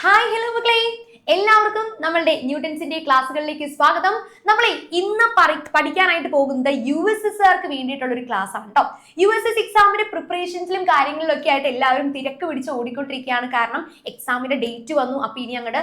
Hi hello മക്കളെ. എല്ലാവർക്കും നമ്മളുടെ ന്യൂട്ടൻസിന്റെ ക്ലാസ്സുകളിലേക്ക് സ്വാഗതം. നമ്മൾ ഇന്ന് പഠിക്കാനായിട്ട് പോകുന്നത് യു എസ് എസ് ആർക്ക് വേണ്ടിയിട്ടുള്ള ഒരു ക്ലാസ് ആണ് കേട്ടോ യു എസ് എസ് എക്സാമിന്റെ പ്രിപ്പറേഷൻസിലും കാര്യങ്ങളിലും ഒക്കെ ആയിട്ട് എല്ലാവരും തിരക്ക് പിടിച്ച് ഓടിക്കൊണ്ടിരിക്കുകയാണ്. കാരണം എക്സാമിന്റെ ഡേറ്റ് വന്നു. അപ്പൊ ഇനി അങ്ങോട്ട്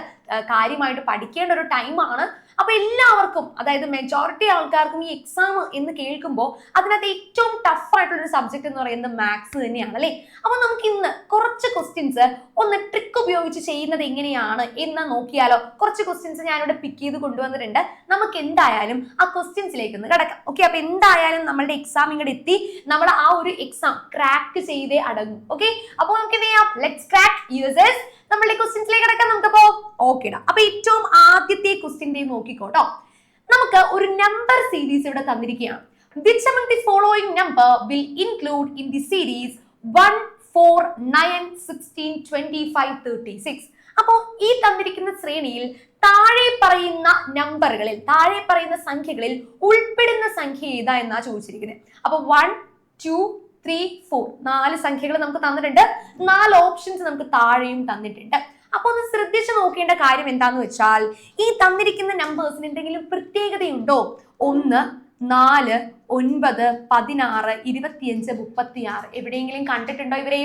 കാര്യമായിട്ട് പഠിക്കേണ്ട ഒരു ടൈമാണ് അപ്പൊ എല്ലാവർക്കും അതായത് മെജോറിറ്റി ആൾക്കാർക്കും ഈ എക്സാം എന്ന് കേൾക്കുമ്പോൾ അതിനകത്ത് ഏറ്റവും ടഫ് ആയിട്ടുള്ള ഒരു സബ്ജക്ട് എന്ന് പറയുന്നത് മാത്സ് തന്നെയാണ് അല്ലേ? അപ്പൊ നമുക്ക് ഇന്ന് കുറച്ച് ക്വസ്റ്റ്യൻസ് ഒന്ന് ട്രിക്ക് ഉപയോഗിച്ച് ചെയ്യുന്നത് എങ്ങനെയാണ് എന്ന് നോക്കിയാലോ കുറച്ച് ക്വസ്റ്റ്യൻസ് ഞാനിവിടെ പിക്ക് ചെയ്ത് കൊണ്ടുവന്നിട്ടുണ്ട്. നമുക്ക് എന്തായാലും ആ ക്വസ്റ്റ്യൻസിലേക്ക് ഒന്ന് കിടക്കാം. ഓക്കെ അപ്പൊ എന്തായാലും നമ്മളുടെ എക്സാം ഇങ്ങോട്ട് എത്തി. നമ്മൾ ആ ഒരു എക്സാം ക്രാക്ക് ചെയ്തേ അടങ്ങും. ഓക്കെ അപ്പോൾ നമുക്ക് എന്ത് ചെയ്യാം. ലെറ്റ്സ് ക്രാക്ക് യൂസേഴ്സ് നമ്മളുടെ ക്വസ്റ്റ്യൻസിലേക്ക് കിടക്കാം നമുക്കപ്പോ ഓക്കെ അപ്പൊ ഏറ്റവും ആദ്യത്തെ ക്വസ്റ്റ്യൻ നോക്കിക്കോട്ടോ. നമുക്ക് ഒരു നമ്പർ സീരീസ് ഇവിടെ തന്നിരിക്കുകയാണ്. Which among the following number will include in the series 1 4 9 16 25 36 അപ്പോൾ ഈ തന്നിരിക്കുന്ന ശ്രേണിയിൽ താഴെ പറയുന്ന നമ്പറുകളിൽ താഴെ പറയുന്ന സംഖ്യകളിൽ ഉൾപ്പെടുന്ന സംഖ്യ ഏതാ എന്നാ ചോദിച്ചിരിക്കുന്നത് അപ്പൊ വൺ ടു ത്രീ ഫോർ നാല് സംഖ്യകൾ നമുക്ക് തന്നിട്ടുണ്ട്. നാല് ഓപ്ഷൻസ് നമുക്ക് താഴെയും തന്നിട്ടുണ്ട്. അപ്പൊ ഒന്ന് ശ്രദ്ധിച്ചു നോക്കേണ്ട കാര്യം എന്താന്ന് വെച്ചാൽ ഈ തന്നിരിക്കുന്ന നമ്പേഴ്സിന് എന്തെങ്കിലും പ്രത്യേകതയുണ്ടോ? ഒന്ന് നാല് ഒൻപത് പതിനാറ് ഇരുപത്തിയഞ്ച് മുപ്പത്തിയാറ്. എവിടെയെങ്കിലും കണ്ടിട്ടുണ്ടോ ഇവരെ?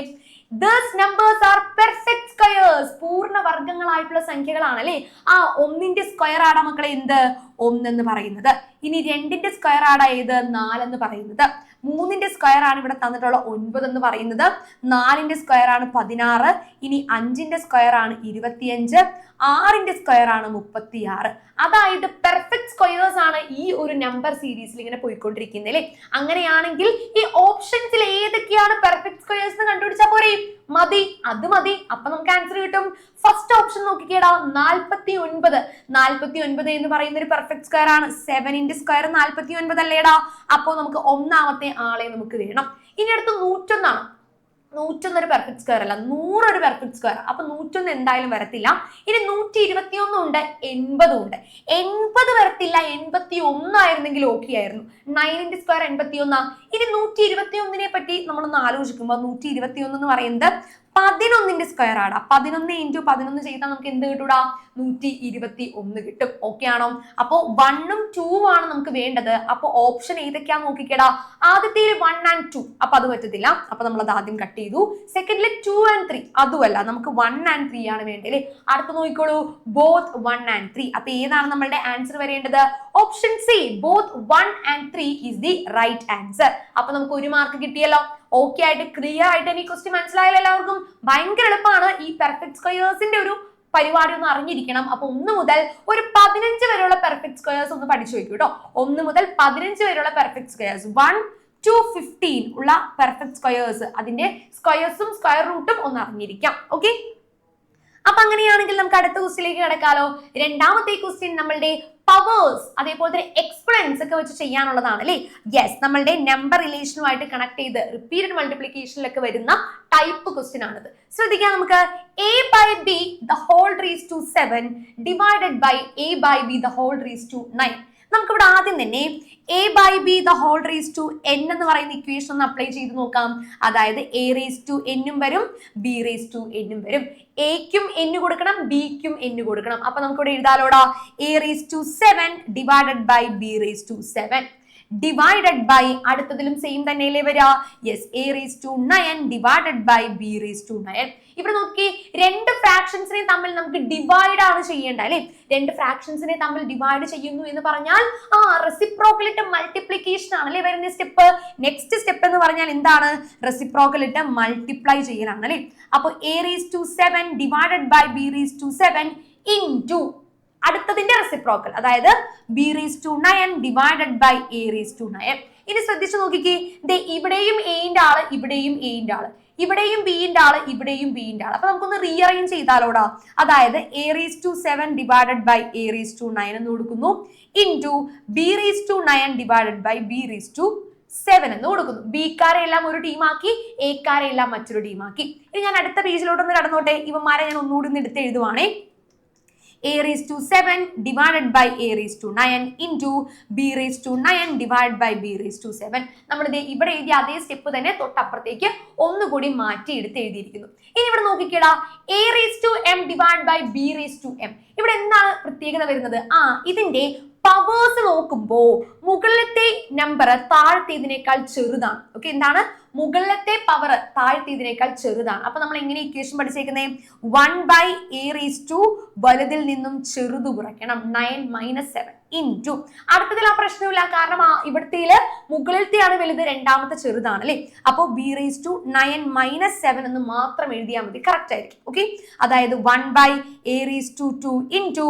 നമ്പേഴ്സ് ആർ പെർഫെക്റ്റ് സ്ക്വയേഴ്സ് പൂർണ വർഗങ്ങളായിട്ടുള്ള സംഖ്യകളാണ് അല്ലേ ആ ഒന്നിന്റെ സ്ക്വയർ ആടാ മക്കളെ എന്ത്? ഒന്നെന്ന് പറയുന്നത്. ഇനി രണ്ടിന്റെ സ്ക്വയർ ആടാ ഏത്? നാലെന്ന് പറയുന്നത്. മൂന്നിന്റെ സ്ക്വയർ ആണ് ഇവിടെ തന്നിട്ടുള്ള ഒൻപത് എന്ന് പറയുന്നത്. നാലിന്റെ സ്ക്വയർ ആണ് പതിനാറ്. ഇനി അഞ്ചിന്റെ സ്ക്വയർ ആണ് ഇരുപത്തിയഞ്ച്. ആറിന്റെ സ്ക്വയർ ആണ് മുപ്പത്തിയാറ്. അതായത് പെർഫെക്റ്റ് സ്ക്വയേഴ്സ് ആണ് ഈ ഒരു നമ്പർ സീരീസിൽ ഇങ്ങനെ പോയിക്കൊണ്ടിരിക്കുന്നത് അല്ലേ? അങ്ങനെയാണെങ്കിൽ ഈ ഓപ്ഷൻസിൽ ഏതൊക്കെയാണ് പെർഫെക്റ്റ് സ്ക്വയേഴ്സ് എന്ന് കണ്ടുപിടിച്ചാൽ പോരെ? മതി അത് മതി. അപ്പൊ നമുക്ക് ആൻസർ കിട്ടും. ഫസ്റ്റ് ഓപ്ഷൻ നോക്കിക്കേടാ നാൽപ്പത്തി ഒൻപത് നാൽപ്പത്തി ഒൻപത് എന്ന് പറയുന്ന ഒരു പെർഫെക്റ്റ് സ്ക്വയർ ആണ്. സെവനിന്റെ സ്ക്വയർ നാൽപ്പത്തി ഒൻപത് അല്ലേടാ അപ്പോൾ നമുക്ക് ഒന്നാമത്തെ ആളെ നമുക്ക് വേണം. ഇനി അടുത്ത് നൂറ്റൊന്നാണ്. നൂറ്റൊന്ന് ഒരു പെർഫെക്റ്റ് സ്ക്വയർ അല്ല നൂറ് ഒരു പെർഫെക്റ്റ് സ്ക്വയർ അപ്പൊ നൂറ്റൊന്ന് എന്തായാലും വരത്തില്ല. ഇനി നൂറ്റി ഇരുപത്തിയൊന്നും ഉണ്ട് എൺപതും ഉണ്ട്. എൺപത് വരത്തില്ല എൺപത്തി ഒന്നായിരുന്നെങ്കിൽ ഓക്കെ ആയിരുന്നു. നയനിന്റെ സ്ക്വയർ എൺപത്തി ഒന്നാ ഇനി നൂറ്റി ഇരുപത്തി ഒന്നിനെ പറ്റി നമ്മളൊന്ന് ആലോചിക്കുമ്പോൾ നൂറ്റി ഇരുപത്തി ഒന്ന് എന്ന് പറയുന്നത് പതിനൊന്നിന്റെ സ്ക്വയർ ആണ് പതിനൊന്ന് ഇന്റു പതിനൊന്ന് ചെയ്താൽ നമുക്ക് എന്ത് കിട്ടൂടാ? നൂറ്റി ഇരുപത്തി ഒന്ന് കിട്ടും. ഓക്കെ ആണോ? അപ്പോ വണ്ണും ടൂ ആണ് നമുക്ക് വേണ്ടത്. അപ്പൊ ഓപ്ഷൻ ഏതൊക്കെയാ നോക്കിക്കേടാ. ആദ്യത്തേൽ വൺ ആൻഡ് ടു അപ്പൊ അത് പറ്റത്തില്ല. അപ്പൊ നമ്മൾ അത് ആദ്യം കട്ട് ചെയ്തു. സെക്കൻഡിൽ ടു ആൻഡ് ത്രീ അതുമല്ല നമുക്ക് വൺ ആൻഡ് ത്രീ ആണ് വേണ്ടത്. അടുത്ത് നോക്കിക്കോളൂ. ബോത്ത് വൺ ആൻഡ് ത്രീ അപ്പൊ ഏതാണ് നമ്മളുടെ ആൻസർ വരേണ്ടത്? Option C both one and three is the right answer അപ്പൊ നമുക്ക് ഒരു മാർക്ക് കിട്ടിയല്ലോ. ഓക്കെ ആയിട്ട് ക്ലിയർ ആയിട്ട് എനിക്ക് ക്വസ്റ്റ്യൻ മനസ്സിലായാലും എല്ലാവർക്കും? ഭയങ്കര എളുപ്പമാണ് ഈ പെർഫെക്റ്റ് സ്ക്വയേഴ്സിന്റെ ഒരു പരിപാടി ഒന്ന് അറിഞ്ഞിരിക്കണം. അപ്പൊ ഒന്ന് മുതൽ ഒരു പതിനഞ്ച് വരെയുള്ള പെർഫെക്റ്റ് സ്ക്വയേഴ്സ് ഒന്ന് പഠിച്ചു വെക്കൂ കേട്ടോ ഒന്ന് മുതൽ പതിനഞ്ച് വരെയുള്ള perfect squares one to fifteen ഉള്ള പെർഫെക്റ്റ് സ്ക്വയേഴ്സ് അതിന്റെ സ്ക്വയേഴ്സും സ്ക്വയർ റൂട്ടും ഒന്ന് അറിഞ്ഞിരിക്കാം. ഓക്കെ അപ്പൊ അങ്ങനെയാണെങ്കിൽ നമുക്ക് അടുത്ത ക്വസ്റ്റിലേക്ക് കിടക്കാലോ. രണ്ടാമത്തെ ക്വസ്റ്റ്യൻ നമ്മളുടെ പവേഴ്സ് അതേപോലെ തന്നെ എക്സ്പ്ലൻസ് ഒക്കെ വെച്ച് ചെയ്യാനുള്ളതാണ് അല്ലേ? യെസ് നമ്മളുടെ നമ്പർ റിലേഷനുമായിട്ട് കണക്ട് ചെയ്ത് റിപ്പീറ്റഡ് മൾട്ടിപ്ലിക്കേഷനിലൊക്കെ വരുന്ന ടൈപ്പ് ക്വസ്റ്റ്യൻ ആണിത്. ശ്രദ്ധിക്കാം നമുക്ക്. A by B the whole raise to seven divided by A by B the whole raise to nine നമുക്കിവിടെ ആദ്യം തന്നെ A by B the whole raise to N എന്ന് പറയുന്ന ഇക്വേഷൻ ഒന്ന് അപ്ലൈ ചെയ്ത് നോക്കാം. അതായത് എ റേസ് ടു എന്നും വരും ബി റേസ് ടു എന്നും വരും. എക്കും എന്ന് കൊടുക്കണം ബിക്കും എന്ന് കൊടുക്കണം. അപ്പൊ നമുക്കിവിടെ എഴുതാലോടാ. A raise to seven divided by B raise to seven divided by അടുത്തതിലും same തന്നെയല്ലേ വരിക? Yes A raise to nine divided by B raise to nine ഇവിടെ നോക്കി രണ്ട് ഫ്രാക്ഷൻസിനെ തമ്മിൽ നമുക്ക് ഡിവൈഡ് ആണ് ചെയ്യേണ്ട അല്ലെ? രണ്ട് ഫ്രാക്ഷൻസിനെ തമ്മിൽ ഡിവൈഡ് ചെയ്യുന്നു എന്ന് പറഞ്ഞാൽ ആ റെസിപ്രോക്കലിറ്റ് മൾട്ടിപ്ലിക്കേഷൻ ആണ് അല്ലെ വരുന്ന സ്റ്റെപ്പ് നെക്സ്റ്റ് സ്റ്റെപ്പ് എന്ന് പറഞ്ഞാൽ എന്താണ്? റെസിപ്രോക്കലിറ്റ് മൾട്ടിപ്ലൈ ചെയ്യലാണ് അല്ലെ? അപ്പോൾ A raise to seven divided by B raise to seven into അടുത്തതിന്റെ reciprocal അതായത് B raise to nine divided by A raise to nine ഇനി ശ്രദ്ധിച്ചു നോക്കിക്കേ ദേ ഇവിടെയും എന്റെ ആൾ ഇവിടെയും എന്റെ ആൾ. ഇവിടെയും ബിന്റെ ആൾ ഇവിടെയും ബിന്റെ ആൾ. അപ്പൊ നമുക്കൊന്ന് റീഅറേഞ്ച് ചെയ്താലോടാ. അതായത് A raise to seven divided by A raise to nine എന്ന് കൊടുക്കുന്നു. Into B raise to nine divided by B raise to seven എന്ന് കൊടുക്കുന്നു. ബിക്കാരെ എല്ലാം ഒരു ടീമാക്കി എക്കാരെ എല്ലാം മറ്റൊരു ടീമാക്കി ഇനി ഞാൻ അടുത്ത പേജിലോട്ടൊന്ന് കടന്നോട്ടെ. ഇവന്മാരെ ഞാൻ ഒന്നുകൂടി ഒന്ന് എടുത്ത് എഴുതുവാണേ A raise to seven divided by A raise to nine into B raise to nine divide by B raise to seven നമ്മളിത് ഇവിടെ എഴുതിയ അതേ സ്റ്റെപ്പ് തന്നെ തൊട്ടപ്പുറത്തേക്ക് ഒന്നുകൂടി മാറ്റി എടുത്ത് എഴുതിയിരിക്കുന്നു. ഇനി ഇവിടെ നോക്കിക്കേടാ A raise to M divide by B raise to M ഇവിടെ എന്താണ് പ്രത്യേകത വരുന്നത്? ആ ഇതിന്റെ പവേഴ്സ് നോക്കുമ്പോ മുകളിലത്തെ നമ്പർ താഴത്തേതിനേക്കാൾ ചെറുതാണ്. ഓക്കെ എന്താണ്? മുകളിലത്തെ പവർ താഴ്ത്തിയതിനേക്കാൾ ചെറുതാണ്. അപ്പൊ നമ്മൾ എങ്ങനെ equation പഠിച്ചേക്കുന്നത് one by A raise to വലുതിൽ നിന്നും ചെറുത് കുറയ്ക്കണം. Nine minus seven into അടുത്തതിൽ ആ പ്രശ്നമില്ല. കാരണം ഇവിടുത്തെ മുകളിലത്തെ മുകളിലത്തെയാണ് വലുത് രണ്ടാമത്തെ ചെറുതാണ് അല്ലേ? അപ്പോൾ B raise to nine minus seven എന്ന് മാത്രം എഴുതിയാൽ മതി. കറക്റ്റ് ആയിരിക്കും. ഓക്കെ അതായത് one by A raise to two into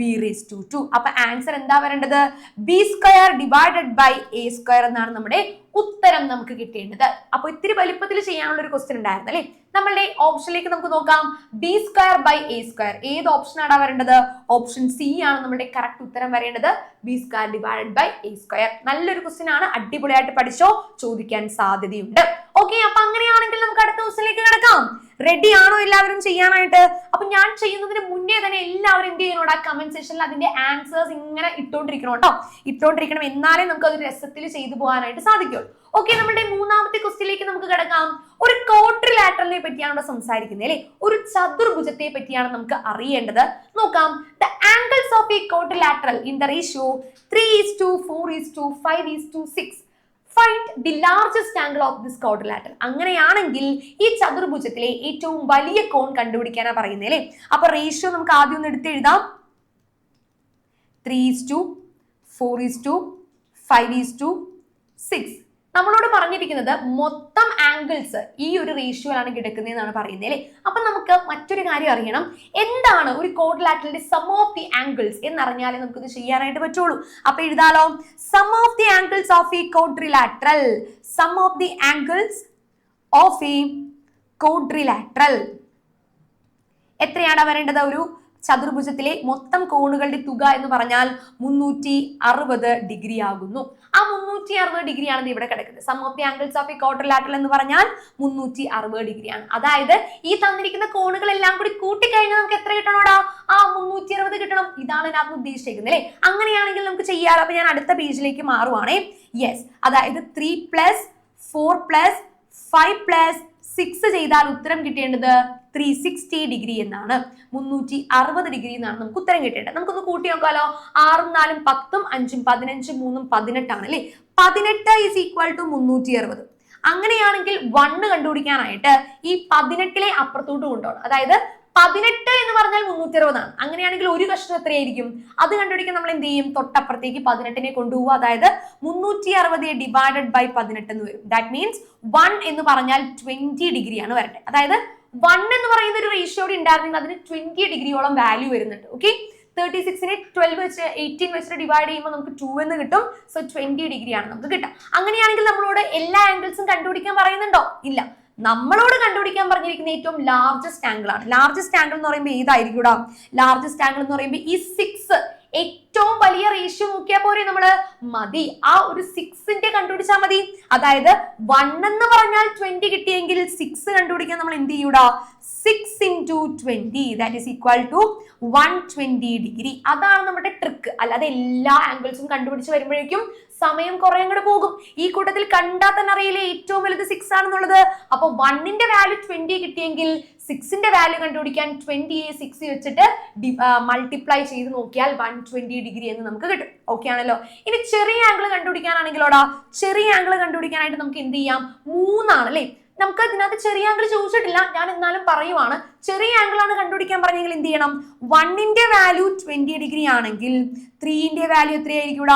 B raise to two അപ്പൊ ആൻസർ എന്താ വരേണ്ടത്? B square divided by A square എന്നാണ് നമ്മുടെ ഉത്തരം നമുക്ക് കിട്ടേണ്ടത് അപ്പൊ ഇത്തിരി വലിപ്പത്തിൽ ചെയ്യാനുള്ള ഒരു ക്വസ്റ്റ്യൻ ഉണ്ടായിരുന്നു അല്ലേ? നമ്മളുടെ ഓപ്ഷനിലേക്ക് നമുക്ക് നോക്കാം. B square by A square ഏത് ഓപ്ഷനാണ് വരേണ്ടത്? ഓപ്ഷൻ സി ആണ് നമ്മുടെ കറക്റ്റ് ഉത്തരം വരേണ്ടത്. B square divided by A square നല്ലൊരു ക്വസ്റ്റ്യൻ ആണ്. അടിപൊളിയായിട്ട് പഠിച്ചോ? ചോദിക്കാൻ സാധ്യതയുണ്ട്. ഓക്കെ അപ്പൊ അങ്ങനെയാണെങ്കിൽ നമുക്ക് അടുത്ത ക്വസ്റ്റ്യനിലേക്ക് കിടക്കാം. റെഡി ആണോ എല്ലാവരും ചെയ്യാനായിട്ട്? അപ്പൊ ഞാൻ ചെയ്യുന്നതിന് മുന്നേ തന്നെ എല്ലാവരും എന്ത് ചെയ്യണോടാ കമന്റ് സെക്ഷനിൽ അതിന്റെ ആൻസേഴ്സ് ഇങ്ങനെ ഇട്ടോണ്ടിരിക്കണം കേട്ടോ. ഇട്ടോണ്ടിരിക്കണം. എന്നാലേ നമുക്ക് അത് രസത്തിൽ ചെയ്തു പോകാനായിട്ട് സാധിക്കുള്ളൂ ഓക്കെ നമ്മുടെ മൂന്നാമത്തെ ക്വസ്റ്റിലേക്ക് നമുക്ക് കിടക്കാം. ഒരു കോട്ടറി ലാറ്ററിനെ പറ്റിയാണ് ഇവിടെ സംസാരിക്കുന്നത് അല്ലെ? ഒരു ചതുർഭുജത്തെ പറ്റിയാണ് നമുക്ക് അറിയേണ്ടത്. നോക്കാം. The angles of a quadrilateral in the ratio three is to four is to five is to six find the largest angle of this quadrilateral അങ്ങനെയാണെങ്കിൽ ഈ ചതുർഭുജത്തിലെ ഏറ്റവും വലിയ കോൺ കണ്ടുപിടിക്കാനാ പറയുന്നത് അല്ലേ അപ്പൊ റേഷ്യോ നമുക്ക് ആദ്യം ഒന്ന് എടുത്ത് എഴുതാം. Three is to four is to five is to six നമ്മളോട് പറഞ്ഞിരിക്കുന്നത് മൊത്തം ആംഗിൾസ് ഈ ഒരു റേഷ്യോയിലാണ് കിടക്കുന്നതെന്നാണ് പറയുന്നത് അല്ലേ? അപ്പൊ നമുക്ക് മറ്റൊരു കാര്യം അറിയണം. എന്താണ് ഒരു കോഡ്ലാറ്റലിന്റെ സം ഓഫ് ദി ആംഗിൾസ് എന്നറിഞ്ഞാലേ നമുക്കിത് ചെയ്യാനായിട്ട് പറ്റുള്ളൂ. അപ്പൊ എഴുതാലോ. Sum of the angles of ഈ quadrilateral sum of the angles of ഈ കോഡ്രിലാറ്ററൽ എത്രയാണ് വരേണ്ടത്? ഒരു ചതുർഭുജത്തിലെ മൊത്തം കോണുകളുടെ തുക എന്ന് പറഞ്ഞാൽ മുന്നൂറ്റി അറുപത് ഡിഗ്രി ആകുന്നു ആ മുന്നൂറ്റി അറുപത് ഡിഗ്രിയാണ് ഇവിടെ കിടക്കുന്നത്. Sum of the angles of ഈ ക്വാർട്ടർ എന്ന് പറഞ്ഞാൽ മുന്നൂറ്റി അറുപത് ഡിഗ്രിയാണ്. അതായത് ഈ തന്നിരിക്കുന്ന കോണുകളെല്ലാം കൂടി കൂട്ടിക്കഴിഞ്ഞാൽ നമുക്ക് എത്ര കിട്ടണോടാ? ആ മുന്നൂറ്റി അറുപത് കിട്ടണം. ഇതാണ് ഞാൻ ഉദ്ദേശിക്കുന്നത് അല്ലേ? അങ്ങനെയാണെങ്കിൽ നമുക്ക് ചെയ്യാറ് അപ്പൊ ഞാൻ അടുത്ത പേജിലേക്ക് മാറുവാണേ. യെസ് അതായത് three plus four plus five plus six ചെയ്താൽ ഉത്തരം കിട്ടേണ്ടത് ത്രീ സിക്സ്റ്റി ഡിഗ്രി എന്നാണ്. മുന്നൂറ്റി അറുപത് ഡിഗ്രി എന്നാണ് നമുക്ക് ഉത്തരം കിട്ടേണ്ടത്. നമുക്കൊന്ന് കൂട്ടി നോക്കാലോ. ആറും നാലും പത്തും അഞ്ചും പതിനഞ്ചും മൂന്നും പതിനെട്ടാണ് അല്ലേ? പതിനെട്ട് ഈസ് ഈക്വൽ ടു മുന്നൂറ്റി അറുപത്. അങ്ങനെയാണെങ്കിൽ വണ്ണ് കണ്ടുപിടിക്കാനായിട്ട് ഈ പതിനെട്ടിലെ അപ്പുറത്തോട്ട് കൊണ്ടുപോകണം. അതായത് പതിനെട്ട് എന്ന് പറഞ്ഞാൽ മുന്നൂറ്റി അറുപതാണ്. അങ്ങനെയാണെങ്കിൽ ഒരു കഷ്ണം എത്രയായിരിക്കും? അത് കണ്ടുപിടിക്കാൻ നമ്മൾ എന്ത് ചെയ്യും? തൊട്ടപ്പുറത്തേക്ക് പതിനെട്ടിനെ കൊണ്ടുപോകുക അതായത് മുന്നൂറ്റി അറുപത് ഡിവൈഡഡ് ബൈ പതിനെട്ട് എന്ന് വരും. ദാറ്റ് മീൻസ് വൺ എന്ന് പറഞ്ഞാൽ ട്വന്റി ഡിഗ്രിയാണ് വരട്ടെ അതായത് വൺ എന്ന് പറയുന്ന ഒരു റേഷ്യോടെ ഉണ്ടായിരുന്നെങ്കിൽ അതിന് ട്വന്റി ഡിഗ്രിയോളം വാല്യൂ വരുന്നുണ്ട്. ഓക്കെ തേർട്ടി സിക്സിനെ ട്വൽവ് വെച്ച് എയ്റ്റീൻ വെച്ചിട്ട് ഡിവൈഡ് ചെയ്യുമ്പോൾ നമുക്ക് ടു എന്ന് കിട്ടും. സോ ട്വന്റി ഡിഗ്രി ആണ് നമുക്ക് കിട്ടുക. അങ്ങനെയാണെങ്കിൽ നമ്മളോട് എല്ലാ ആംഗിൾസും കണ്ടുപിടിക്കാൻ പറയുന്നുണ്ടോ? ഇല്ല. നമ്മളോട് കണ്ടുപിടിക്കാൻ പറഞ്ഞിരിക്കുന്ന ഏറ്റവും ലാർജസ്റ്റ് ആംഗിൾ ആണ്. ലാർജസ്റ്റ് ആംഗിൾ എന്ന് പറയുമ്പോൾ ഏതായിരിക്കും ലാർജസ്റ്റ് ആംഗിൾ എന്ന് പറയുമ്പോൾ ഈ സിക്സ് ഏറ്റവും വലിയ റേഷ്യോ നോക്കിയാൽ പോരെ നമ്മൾ? മതി. ആ ഒരു സിക്സിന്റെ കണ്ടുപിടിച്ചാൽ മതി. അതായത് വൺ എന്ന് പറഞ്ഞാൽ ട്വന്റി കിട്ടിയെങ്കിൽ സിക്സ് കണ്ടുപിടിക്കാൻ നമ്മൾ എന്ത് ചെയ്യൂടാ? Six into twenty that is equal to one twenty degree അതാണ് നമ്മുടെ ട്രിക്ക് അല്ലാതെ എല്ലാ ആംഗിൾസും കണ്ടുപിടിച്ച് വരുമ്പോഴേക്കും സമയം കുറെ അങ്ങോട്ട് പോകും. ഈ കൂട്ടത്തിൽ കണ്ടാൽ തന്നെ അറിയില്ലേ ഏറ്റവും വലുത് സിക്സ് ആണെന്നുള്ളത്. അപ്പൊ വണ്ണിന്റെ വാല്യൂ ട്വന്റി കിട്ടിയെങ്കിൽ സിക്സിന്റെ വാല്യൂ കണ്ടുപിടിക്കാൻ ട്വന്റി സിക്സ് വെച്ചിട്ട് മൾട്ടിപ്ലൈ ചെയ്ത് നോക്കിയാൽ വൺ ട്വന്റി ഡിഗ്രി എന്ന് നമുക്ക് കിട്ടും. ഓക്കെ ആണല്ലോ? ഇനി ചെറിയ ആംഗിൾ കണ്ടുപിടിക്കാനാണെങ്കിലോടാ ചെറിയ ആംഗിൾ കണ്ടുപിടിക്കാനായിട്ട് നമുക്ക് എന്ത് ചെയ്യാം? മൂന്നാണ് അല്ലേ? നമുക്ക് ഇതിനകത്ത് ചെറിയ ആംഗിൾ ചോദിച്ചിട്ടില്ല. ഞാൻ എന്നാലും പറയുവാണ്. ചെറിയ ആംഗിൾ ആണ് കണ്ടുപിടിക്കാൻ പറഞ്ഞെങ്കിൽ എന്ത് ചെയ്യണം? വണ്ണിന്റെ വാല്യൂ ട്വന്റി ഡിഗ്രി ആണെങ്കിൽ ത്രീന്റെ വാല്യൂ എത്രയായിരിക്കും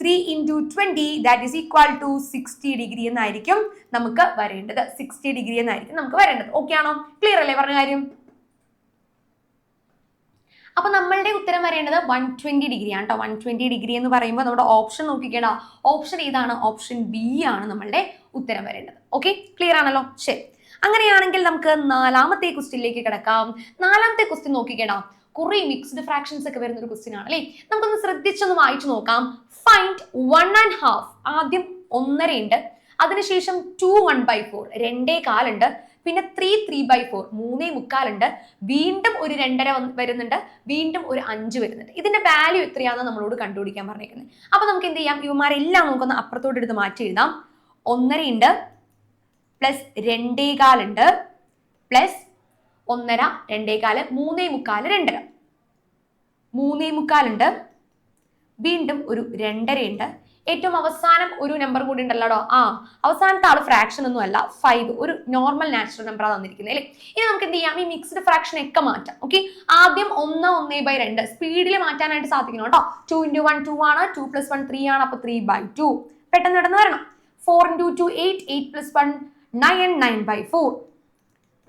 three into twenty that is equal to sixty degree എന്നായിരിക്കും നമുക്ക് വരേണ്ടത്. സിക്സ്റ്റി ഡിഗ്രി എന്നായിരിക്കും നമുക്ക് വരേണ്ടത്. ഓക്കെ ആണോ? ക്ലിയർ അല്ലേ പറഞ്ഞ കാര്യം? അപ്പൊ നമ്മളുടെ ഉത്തരം വരേണ്ടത് വൺ ട്വന്റി ഡിഗ്രി ആണ് കേട്ടോ വൺ ട്വന്റി ഡിഗ്രി എന്ന് പറയുമ്പോൾ നമ്മുടെ ഓപ്ഷൻ നോക്കിക്കേണ്ട ഓപ്ഷൻ ഏതാണ്? ഓപ്ഷൻ ബി ആണ് നമ്മളുടെ ഉത്തരം വരേണ്ടത്. ഓക്കെ ക്ലിയർ ആണല്ലോ? ശരി. അങ്ങനെയാണെങ്കിൽ നമുക്ക് നാലാമത്തെ ക്വസ്റ്റ്യനിലേക്ക് കിടക്കാം. നാലാമത്തെ ക്വസ്റ്റ്യൻ നോക്കിക്കേടാ. കുറെ മിക്സ്ഡ് ഫ്രാക്ഷൻസ് ഒക്കെ വരുന്ന ഒരു ക്വസ്റ്റ്യൻ ആണ് അല്ലേ? നമുക്കൊന്ന് ശ്രദ്ധിച്ചൊന്ന് വായിച്ചു നോക്കാം. ഫൈൻഡ് വൺ ആൻഡ് ഹാഫ് ആദ്യം ഒന്നര ഉണ്ട്. അതിനുശേഷം ടു വൺ ബൈ ഫോർ രണ്ടേ കാലുണ്ട് പിന്നെ ത്രീ ത്രീ ബൈ ഫോർ മൂന്നേ മുക്കാലുണ്ട് വീണ്ടും ഒരു രണ്ടര വരുന്നുണ്ട്. വീണ്ടും ഒരു അഞ്ച് വരുന്നുണ്ട്. ഇതിന്റെ വാല്യൂ എത്രയാണെന്ന് നമ്മളോട് കണ്ടുപിടിക്കാൻ പറഞ്ഞേക്കുന്നത്. അപ്പൊ നമുക്ക് എന്ത് ചെയ്യാം? ഇവമാരെല്ലാം നമുക്കൊന്ന് അപ്പുറത്തോട്ട് എടുത്ത് മാറ്റി എഴുതാം. ഒന്നരയുണ്ട് പ്ലസ് രണ്ടേകാലുണ്ട് പ്ലസ് ഒന്നര രണ്ടേകാൽ മൂന്നേ മുക്കാൽ രണ്ടര. മൂന്നേ മുക്കാലുണ്ട് വീണ്ടും ഒരു രണ്ടരയുണ്ട്. ഏറ്റവും അവസാനം ഒരു നമ്പർ കൂടി ഉണ്ടല്ലോ ആ അവസാനത്തെ ആൾ ഫ്രാക്ഷൻ ഒന്നും അല്ല ഫൈവ് ഒരു നോർമൽ നാച്ചുറൽ നമ്പർ തന്നിരിക്കുന്നത് അല്ലേ? ഇനി നമുക്ക് എന്ത് ചെയ്യാം? ഈ മിക്സ്ഡ് ഫ്രാക്ഷൻ ഒക്കെ മാറ്റാം ഓക്കെ ആദ്യം ഒന്ന് ഒന്നേ ബൈ രണ്ട്. സ്പീഡിൽ മാറ്റാനായിട്ട് സാധിക്കണം കേട്ടോ. ടു ഇന്റു വൺ ടു ആണ്. ടു പ്ലസ് വൺ ത്രീ ആണ്. അപ്പൊ ത്രീ ബൈ ടു പെട്ടെന്ന് പെട്ടെന്ന് വരണം. Four into two eight eight plus one nine nine by four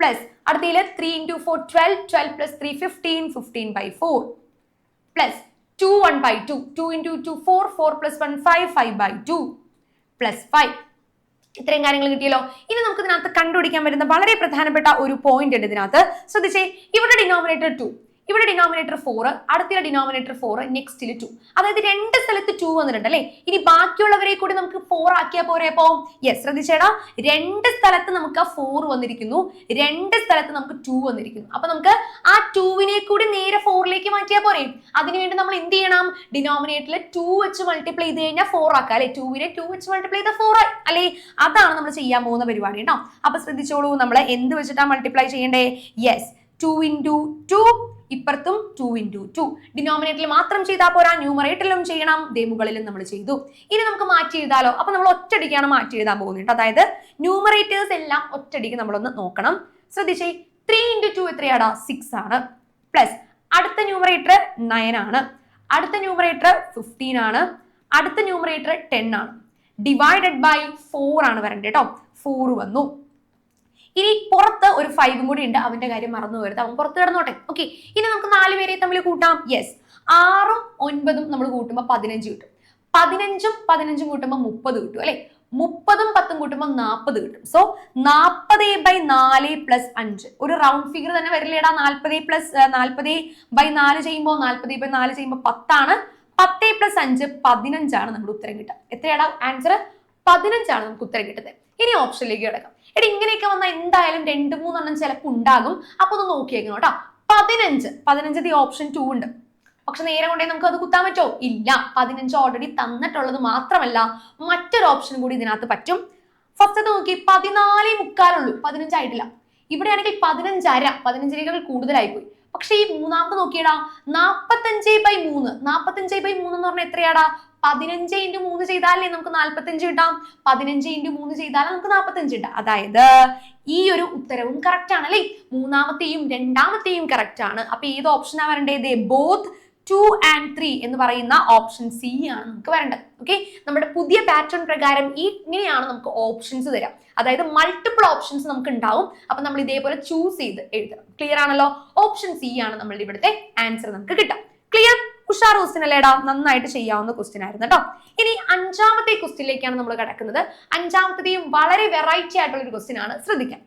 plus അടുത്തതിൽ three into four twelve twelve plus three fifteen fifteen by four plus two one by two two into two four four plus one five five by two plus five ഇത്രയും കാര്യങ്ങൾ കിട്ടിയല്ലോ. ഇനി നമുക്ക് ഇതിനകത്ത് കണ്ടുപിടിക്കാൻ വരുന്ന വളരെ പ്രധാനപ്പെട്ട ഒരു പോയിന്റ് ഉണ്ട് ഇതിനകത്ത്. ശ്രദ്ധിച്ചേ ഇവിടെ ഡിനോമിനേറ്റർ ടു ഇവിടെ ഡിനോമിനേറ്റർ ഫോർ അടുത്ത ഡിനോമിനേറ്റർ ഫോർ നെക്സ്റ്റിൽ ടു അതായത് രണ്ട് സ്ഥലത്ത് ടു വന്നിട്ടുണ്ട് അല്ലേ ഇനി ബാക്കിയുള്ളവരെ കൂടി നമുക്ക് ഫോർ ആക്കിയാൽ പോരെ അപ്പോ? യെസ് ശ്രദ്ധിച്ചേടാ രണ്ട് സ്ഥലത്ത് നമുക്ക് ഫോർ വന്നിരിക്കുന്നു. രണ്ട് സ്ഥലത്ത് നമുക്ക് ടു വന്നിരിക്കുന്നു. അപ്പൊ നമുക്ക് ആ ടൂവിനെ കൂടി നേരെ ഫോറിലേക്ക് മാറ്റിയാൽ പോരെ? അതിനുവേണ്ടി നമ്മൾ എന്ത് ചെയ്യണം? ഡിനോമിനേറ്ററിൽ ടു വെച്ച് മൾട്ടിപ്ലൈ ചെയ്ത് കഴിഞ്ഞാൽ ഫോർ ആക്കാം അല്ലെ? ടൂവിനെ ടു വെച്ച് മൾട്ടിപ്ലൈ ചെയ്ത ഫോർ ആയി അല്ലേ? അതാണ് നമ്മൾ ചെയ്യാൻ പോകുന്ന പരിപാടി കേട്ടോ. അപ്പൊ ശ്രദ്ധിച്ചോളൂ നമ്മൾ എന്ത് വെച്ചിട്ടാണ് മൾട്ടിപ്ലൈ ചെയ്യേണ്ടേ? യെസ് ടു ഇന്റു ടു ഇപ്പുറത്തും ടു ഇന്റു ടു ഡിനോമിനേറ്ററിൽ മാത്രം ചെയ്താൽ പോരാ ന്യൂമറേറ്ററിലും ചെയ്യണം ദേ മുകളിലും നമ്മൾ ചെയ്തു. ഇനി നമുക്ക് മാറ്റി എഴുതാലോ. അപ്പൊ നമ്മൾ ഒറ്റടിക്കാണ് മാറ്റി എഴുതാൻ പോകുന്നത് കേട്ടോ. അതായത് ന്യൂമറേറ്റേഴ്സ് എല്ലാം ഒറ്റടിക്ക് നമ്മളൊന്ന് നോക്കണം. ശ്രദ്ധിച്ചേ ത്രീ ഇന്റു ടു എത്രയാടാ? സിക്സ് ആണ്. പ്ലസ് അടുത്ത ന്യൂമറേറ്റർ നയൻ ആണ്. അടുത്ത ന്യൂമറേറ്റർ ഫിഫ്റ്റീൻ ആണ്. അടുത്ത ന്യൂമറേറ്റർ ടെൻ ആണ്. ഡിവൈഡഡ് ബൈ ഫോർ ആണ് വരേണ്ടത് കേട്ടോ. ഫോർ വന്നു. ഇനി പുറത്ത് ഒരു ഫൈവും കൂടി ഉണ്ട്. അവന്റെ കാര്യം മറന്നു പോരുത് അവൻ പുറത്ത് കിടന്നോട്ടെ. ഓക്കെ ഇനി നമുക്ക് നാല് പേരെ തമ്മിൽ കൂട്ടാം. യെസ് ആറും ഒൻപതും നമ്മൾ കൂട്ടുമ്പോൾ പതിനഞ്ച് കിട്ടും. പതിനഞ്ചും പതിനഞ്ചും കൂട്ടുമ്പോൾ മുപ്പത് കിട്ടും അല്ലെ? മുപ്പതും പത്തും കൂട്ടുമ്പോൾ നാൽപ്പത് കിട്ടും. സോ നാൽപ്പത് ബൈ നാല് പ്ലസ് അഞ്ച്. ഒരു റൗണ്ട് ഫിഗർ തന്നെ വരില്ലേടാ. നാൽപ്പത് പ്ലസ് നാൽപ്പത് ബൈ നാല് ചെയ്യുമ്പോൾ നാൽപ്പത് ബൈ നാല് ചെയ്യുമ്പോൾ പത്താണ്. പത്ത് പ്ലസ് അഞ്ച് പതിനഞ്ചാണ് നമ്മുടെ ഉത്തരം കിട്ടുക. എത്രയാടാ? ആൻസർ പതിനഞ്ചാണ് നമുക്ക് ഉത്തരം കിട്ടുന്നത്. ഇനി ഓപ്ഷനിലേക്ക് കിടക്കാം. എടി ഇങ്ങനെയൊക്കെ വന്നാൽ എന്തായാലും രണ്ട് മൂന്നെണ്ണം ചിലപ്പോൾ ഉണ്ടാകും. അപ്പൊ ഒന്ന് നോക്കിയേക്കണം കേട്ടോ. പതിനഞ്ച്. പതിനഞ്ച് ഓപ്ഷൻ ടു ഉണ്ട്. പക്ഷെ നേരെ കൊണ്ടേ നമുക്ക് അത് കുത്താൻ പറ്റുമോ ഇല്ല. പതിനഞ്ച് ഓൾറെഡി തന്നിട്ടുള്ളത് മാത്രമല്ല മറ്റൊരു ഓപ്ഷൻ കൂടി ഇതിനകത്ത് പറ്റും. ഫസ്റ്റ് നോക്കി പതിനാലേ മുക്കാലുള്ളൂ. പതിനഞ്ചായിട്ടില്ല ഇവിടെയാണെങ്കിൽ പതിനഞ്ചര പതിനഞ്ചരകൾ കൂടുതലായി പോയി പക്ഷെ ഈ മൂന്നാമത് നോക്കിയടാ നാപ്പത്തഞ്ച് ബൈ മൂന്ന്. നാപ്പത്തഞ്ച് ബൈ മൂന്ന് എന്ന് പറഞ്ഞാൽ എത്രയാടാ? പതിനഞ്ച് ഇന്റു മൂന്ന് ചെയ്താലേ നമുക്ക് നാൽപ്പത്തഞ്ച് കിട്ടാം? പതിനഞ്ച് ഇന്റു മൂന്ന് ചെയ്താൽ നമുക്ക് നാൽപ്പത്തഞ്ച് കിട്ടാം. അതായത് ഈ ഒരു ഉത്തരവും കറക്റ്റ് ആണ് അല്ലേ? മൂന്നാമത്തെയും രണ്ടാമത്തെയും കറക്റ്റ് ആണ്. അപ്പൊ ഏത് ഓപ്ഷനാണ് വരേണ്ടത് ബോത്ത് ടു ആൻഡ് ത്രീ എന്ന് പറയുന്ന ഓപ്ഷൻ സി ആണ് നമുക്ക് വരേണ്ടത്. ഓക്കെ നമ്മുടെ പുതിയ പാറ്റേൺ പ്രകാരം ഈ ഇങ്ങനെയാണ് നമുക്ക് ഓപ്ഷൻസ് തരാം. അതായത് മൾട്ടിപ്പിൾ ഓപ്ഷൻസ് നമുക്ക് ഉണ്ടാവും. അപ്പൊ നമ്മൾ ഇതേപോലെ ചൂസ് ചെയ്ത് എഴുതണം ക്ലിയർ ആണല്ലോ? ഓപ്ഷൻ സി ആണ് നമ്മളുടെ ഇവിടുത്തെ ആൻസർ നമുക്ക് കിട്ടാം. ക്ലിയർ ഉഷാർ ക്വസ്റ്റ്യൻ അല്ലേടാ നന്നായിട്ട് ചെയ്യാവുന്ന ക്വസ്റ്റ്യൻ ആയിരുന്നു കേട്ടോ. ഇനി അഞ്ചാമത്തെ ക്വസ്റ്റ്യനിലേക്കാണ് നമ്മൾ കിടക്കുന്നത്. അഞ്ചാമത്തെയും വളരെ വെറൈറ്റി ആയിട്ടുള്ള ഒരു ക്വസ്റ്റ്യൻ ആണ്. ശ്രദ്ധിക്കാം.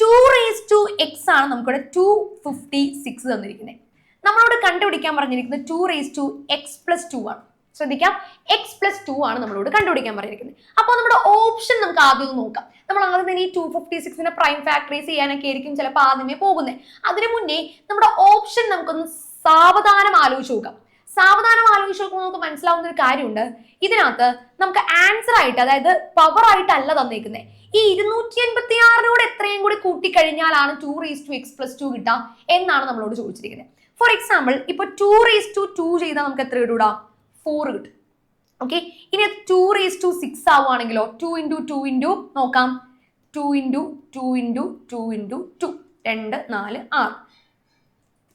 ടു റേസ് ടു എക്സ് ആണ് നമുക്കിവിടെ ടു ഫിഫ്റ്റി സിക്സ് തന്നിരിക്കുന്നത്. നമ്മളോട് കണ്ടുപിടിക്കാൻ പറഞ്ഞിരിക്കുന്നത് two raise to X plus two ആണ്. ശ്രദ്ധിക്കാം. എക്സ് പ്ലസ് ടു ആണ് നമ്മളോട് കണ്ടുപിടിക്കാൻ പറഞ്ഞിരിക്കുന്നത്. അപ്പോൾ നമ്മുടെ ഓപ്ഷൻ നമുക്ക് ആദ്യം നോക്കാം. നമ്മൾ ആദ്യം തന്നെ ഈ ടു ഫിഫ്റ്റി സിക്സിനെ പ്രൈം ഫാക്ടറൈസ് ചെയ്യാനൊക്കെ ആയിരിക്കും ചിലപ്പോൾ ആദ്യമേ പോകുന്നത് അതിനു മുന്നേ നമ്മുടെ ഓപ്ഷൻ നമുക്കൊന്ന് സാവധാനം ആലോചിച്ച് നോക്കാം. സാവധാനം ആലോചിച്ച് നോക്കുമ്പോൾ നമുക്ക് മനസ്സിലാവുന്ന ഒരു കാര്യമുണ്ട്. ഇതിനകത്ത് നമുക്ക് ആൻസർ ആയിട്ട് അതായത് പവർ ആയിട്ടല്ല തന്നേക്കുന്നത് ഈ ഇരുന്നൂറ്റി എൺപത്തി ആറിനോട് എത്രയും കൂടി കൂട്ടിക്കഴിഞ്ഞാലാണ് two raise to X plus two കിട്ടുക എന്നാണ് നമ്മളോട് ചോദിച്ചിരിക്കുന്നത്. ഫോർ എക്സാമ്പിൾ ഇപ്പൊ ടു റേസ് ടു ടു ചെയ്താൽ നമുക്ക് എത്ര കിട്ടൂടാ ഫോർ കിട്ടും. ഓക്കെ ഇനി ടു റേസ് ടു സിക്സ് ആവുകയാണെങ്കിലോ ടു ഇന്റു ടു ഇന്റു നോക്കാം. Two into two into two into two രണ്ട് നാല് ആറ്.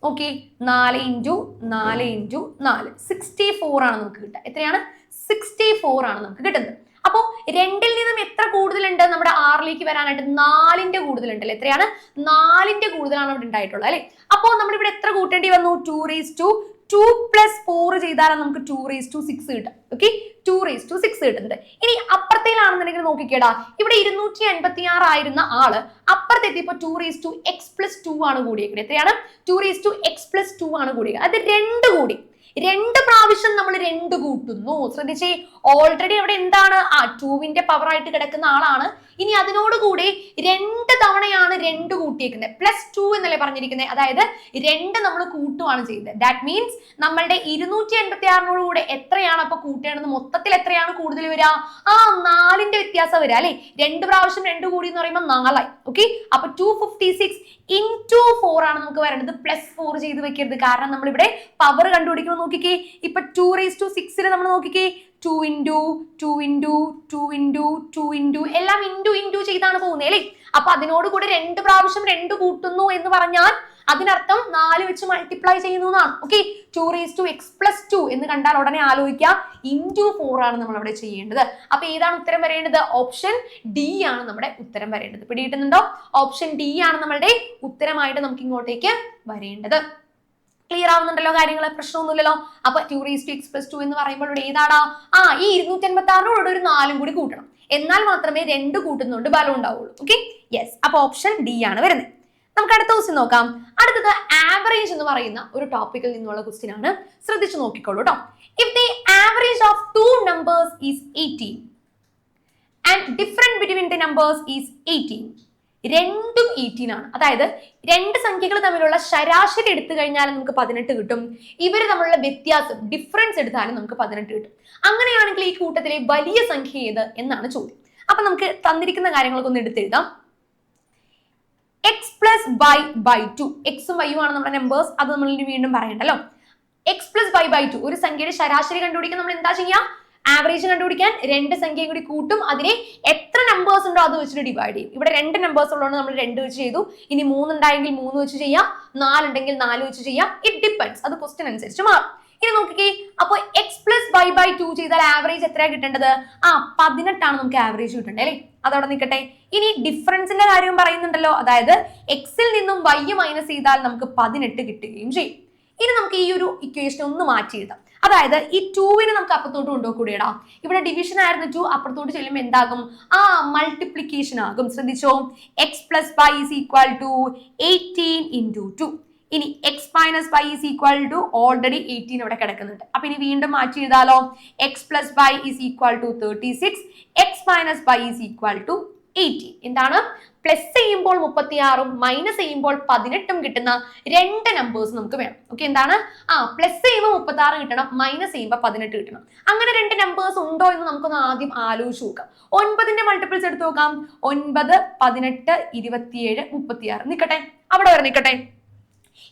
ഓക്കെ നാല് ഇന്റു നാല് ഇന്റു നാല്. സിക്സ്റ്റി ഫോർ ആണ് നമുക്ക് കിട്ടുക. എത്രയാണ്? സിക്സ്റ്റി ഫോർ ആണ് നമുക്ക് കിട്ടുന്നത്. അപ്പോൾ രണ്ടിൽ നിന്നും എത്ര കൂടുതലുണ്ട്? നമ്മുടെ ആറിലേക്ക് വരാനായിട്ട് നാലിന്റെ കൂടുതലുണ്ടല്ലോ എത്രയാണ്? നാലിന്റെ കൂടുതലാണ് അവിടെ ഉണ്ടായിട്ടുള്ളത് അല്ലേ? അപ്പോൾ നമ്മൾ ഇവിടെ എത്ര കൂട്ടേണ്ടി വന്നു? Two raise to two plus four ചെയ്താലാണ് നമുക്ക് ടു റേസ് ടു സിക്സ് കിട്ടും okay two raise to six കിട്ടുന്നുണ്ട്. ഇനി അപ്പുറത്തേലാണെന്നുണ്ടെങ്കിൽ നോക്കിക്കേടാ. ഇവിടെ ഇരുന്നൂറ്റി അൻപത്തി ആയിരുന്ന ആൾ അപ്പുറത്തെത്തിയപ്പോൾ two raise to X plus two ആണ് കൂടിയേക്കുന്നത് എത്രയാണ്? Two raise to X plus two ആണ് കൂടിയത് അത് രണ്ട് കൂടി. രണ്ട് പ്രാവശ്യം നമ്മൾ രണ്ട് കൂട്ടുന്നു. ശ്രദ്ധിച്ചേ. ഓൾറെഡി അവിടെ എന്താണ്? ആ ടൂവിന്റെ പവർ ആയിട്ട് കിടക്കുന്ന ആളാണ്. ഇനി അതിനോടുകൂടി രണ്ട് തവണയാണ് രണ്ട് കൂട്ടിയേക്കുന്നത്. പ്ലസ് ടു എന്നല്ലേ പറഞ്ഞിരിക്കുന്നത് അതായത് രണ്ട് നമ്മൾ കൂട്ടുവാണ് ചെയ്തത്. ദാറ്റ് മീൻസ് നമ്മളുടെ ഇരുന്നൂറ്റി എൺപത്തി ആറിനോട് കൂടെ എത്രയാണ് അപ്പൊ കൂട്ടേണ്ടത്? മൊത്തത്തിൽ എത്രയാണ് കൂടുതൽ വരിക? ആ നാലിന്റെ വ്യത്യാസം വരിക അല്ലെ? രണ്ട് പ്രാവശ്യം രണ്ട് കൂടി എന്ന് പറയുമ്പോൾ നാലായി. ഓക്കെ അപ്പൊ two fifty six into four ആണ് നമുക്ക് വരേണ്ടത്. പ്ലസ് ഫോർ ചെയ്ത് വെക്കരുത്. കാരണം നമ്മൾ ഇവിടെ പവർ കണ്ടുപിടിക്കുമ്പോൾ നോക്കിക്കേ. ഇപ്പൊ ടു റേസ് ടു സിക്സിൽ നമ്മൾ നോക്കിക്കേ. Two into two into two into two into എല്ലാം ഇന്റു ഇന്റു ചെയ്താണ് പോകുന്നത് അല്ലേ? അപ്പൊ അതിനോട് കൂടി രണ്ട് പ്രാവശ്യം രണ്ട് കൂട്ടുന്നു എന്ന് പറഞ്ഞാൽ അതിനർത്ഥം നാല് വെച്ച് മൾട്ടിപ്ലൈ ചെയ്യുന്നു എന്നാണ്. Okay two raise to X plus two എന്ന് കണ്ടാൽ ഉടനെ ആലോചിക്കുക. ഇന്റു ഫോർ ആണ് നമ്മൾ അവിടെ ചെയ്യേണ്ടത്. അപ്പൊ ഏതാണ് ഉത്തരം വരേണ്ടത്? ഓപ്ഷൻ ഡി ആണ് നമ്മുടെ ഉത്തരം വരേണ്ടത്. പിടിയിട്ടുന്നുണ്ടോ ഓപ്ഷൻ ഡി ആണ് നമ്മളുടെ ഉത്തരമായിട്ട് നമുക്ക് ഇങ്ങോട്ടേക്ക് വരേണ്ടത്. ക്ലിയർ ആവുന്നുണ്ടല്ലോ കാര്യങ്ങൾ പ്രശ്നമൊന്നുമില്ലല്ലോ. അപ്പൊ two raise to X plus two എന്ന് പറയുമ്പോൾ ഇവിടെ ഏതാടാ ആ ഈ ഇരുന്നൂറ്റി അൻപത്തി ആറിനോട് ഒരു നാലും കൂടി കൂട്ടണം. എന്നാൽ മാത്രമേ രണ്ട് കൂട്ടുന്നതുകൊണ്ട് ബലം ഉണ്ടാവുള്ളൂ. ഓക്കെ യെസ് അപ്പൊ ഓപ്ഷൻ ഡി ആണ് വരുന്നത് നമുക്ക് അടുത്ത ക്വസ്റ്റ്യൻ നോക്കാം. അടുത്തത് ആവറേജ് എന്ന് പറയുന്ന ഒരു ടോപ്പിക്കിൽ നിന്നുള്ള ക്വസ്റ്റ്യൻ ആണ്. ശ്രദ്ധിച്ചു നോക്കിക്കോളൂ കേട്ടോ if the average of two numbers is eighteen and different between the numbers is eighteen രണ്ടും എയ്റ്റീൻ ആണ്. അതായത് രണ്ട് സംഖ്യകൾ തമ്മിലുള്ള ശരാശരി എടുത്തു കഴിഞ്ഞാൽ നമുക്ക് പതിനെട്ട് കിട്ടും. ഇവർ തമ്മിലുള്ള വ്യത്യാസം ഡിഫറൻസ് എടുത്താലും നമുക്ക് പതിനെട്ട് കിട്ടും. അങ്ങനെയാണെങ്കിൽ ഈ കൂട്ടത്തിലെ വലിയ സംഖ്യ ഏത് എന്നാണ് ചോദ്യം. അപ്പൊ നമുക്ക് തന്നിരിക്കുന്ന കാര്യങ്ങളൊക്കെ ഒന്ന് എടുത്തെഴുതാം X plus by by two എക്സും വൈയും ആണ് നമ്മുടെ നമ്പേഴ്സ് അത് നമ്മൾ വീണ്ടും പറയണ്ടല്ലോ. X plus by by two ഒരു സംഖ്യയുടെ ശരാശരി കണ്ടുപിടിക്കാൻ നമ്മൾ എന്താ ചെയ്യാം? ആവറേജ് കണ്ടുപിടിക്കാൻ രണ്ട് സംഖ്യയും കൂടി കൂട്ടും. അതിനെ എത്ര നമ്പേഴ്സ് ഉണ്ടോ അത് വെച്ചിട്ട് ഡിവൈഡ് ചെയ്യും. ഇവിടെ രണ്ട് നമ്പേഴ്സ് ഉള്ളതുകൊണ്ട് നമ്മൾ രണ്ട് വെച്ച് ചെയ്തു. ഇനി മൂന്നുണ്ടായെങ്കിൽ മൂന്ന് വെച്ച് ചെയ്യാം. നാലുണ്ടെങ്കിൽ നാല് വെച്ച് ചെയ്യാം. ഇറ്റ് ഡിപ്പെൻസ് അത് ക്വസ്റ്റ്യൻ അനുസരിച്ച് മാറും. ഇനി നോക്കിക്കേ. അപ്പൊ X plus Y by two ചെയ്താൽ ആവറേജ് എത്രയാണ് കിട്ടേണ്ടത്? ആ പതിനെട്ടാണ് നമുക്ക് ആവറേജ് കിട്ടേണ്ടത് അല്ലേ? അതവിടെ നിൽക്കട്ടെ. ഇനി ഡിഫറൻസിന്റെ കാര്യം പറയുന്നുണ്ടല്ലോ. അതായത് എക്സിൽ നിന്നും വൈ മൈനസ് ചെയ്താൽ നമുക്ക് പതിനെട്ട് കിട്ടുകയും ചെയ്യും. ഇനി നമുക്ക് ഈ ഒരു ഇക്വേഷൻ ഒന്ന് മാറ്റി എഴുതാം. അതായത് ഈ ടൂവിനെ നമുക്ക് അപ്പുറത്തോട്ട് കൊണ്ടുപോയി ഇടാം ഇവിടെ ഡിവിഷൻ ആയിരുന്നു ടു അപ്പുറത്തോട്ട് ചെല്ലുമ്പോൾ എന്താകും? ആ മൾട്ടിപ്ലിക്കേഷൻ ആകും. ശ്രദ്ധിച്ചോ? X plus Y is equal to eighteen into two ഇനി X minus Y is equal to already eighteen ഇവിടെ കിടക്കുന്നുണ്ട്. അപ്പൊ ഇനി വീണ്ടും മാറ്റി എഴുതാലോ. X plus Y is equal to thirty six X minus Y is equal to eighteen എന്താണ്? Plus ചെയ്യുമ്പോൾ മുപ്പത്തിയാറും മൈനസ് ചെയ്യുമ്പോൾ പതിനെട്ടും കിട്ടുന്ന രണ്ട് നമ്പേഴ്സ് നമുക്ക് വേണം. ഓക്കെ എന്താണ്? ആ പ്ലസ് ചെയ്യുമ്പോൾ മുപ്പത്തി ആറ് കിട്ടണം മൈനസ് ചെയ്യുമ്പോൾ പതിനെട്ട് കിട്ടണം. അങ്ങനെ രണ്ട് നമ്പേഴ്സ് ഉണ്ടോ എന്ന് നമുക്കൊന്ന് ആദ്യം ആലോചിച്ച് നോക്കാം. ഒൻപതിന്റെ മൾട്ടിപ്പിൾസ് എടുത്ത് നോക്കാം. ഒൻപത് പതിനെട്ട് ഇരുപത്തിയേഴ് മുപ്പത്തിയാറ്. നിൽക്കട്ടെ അവിടെ വരെ നിൽക്കട്ടെ